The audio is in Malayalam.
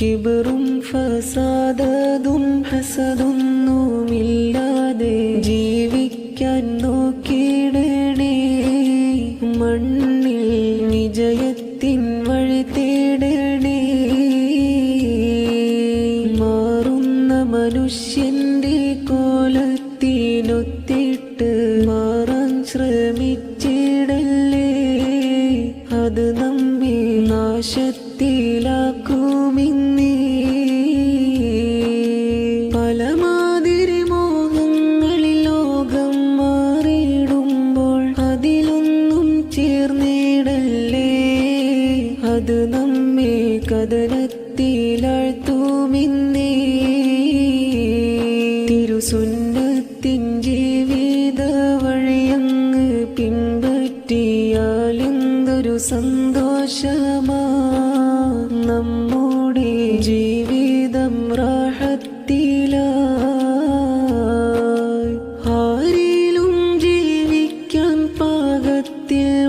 കിബറും ഫസാദതും ഹസതൊന്നുമില്ലാതെ ജീവിക്കാൻ നോക്കിയിടണേ മണ്ണിൽ വിജയത്തിൻ വഴി തേടണേ. മാറുന്ന മനുഷ്യന്റെ കോലത്തിനൊത്തിട്ട് മാറാൻ ശ്രമിച്ചിടല്ലേ. അത് നമ്മെ നാശത്തിലാക്കുമിന്നേ അത് നമ്മെ കഥനത്തിലാഴ്ത്തുമിന്നേ തിരുസുന്നത്തിൻ ജീവിത വഴിയങ്ങ് പിൻപറ്റിയാലെന്തൊരു സന്തോഷമാ. നമ്മുടെ ജീവിതം റാഹത്തിലാ. ആരിലും ജീവിക്കാൻ പാകത്തിൽ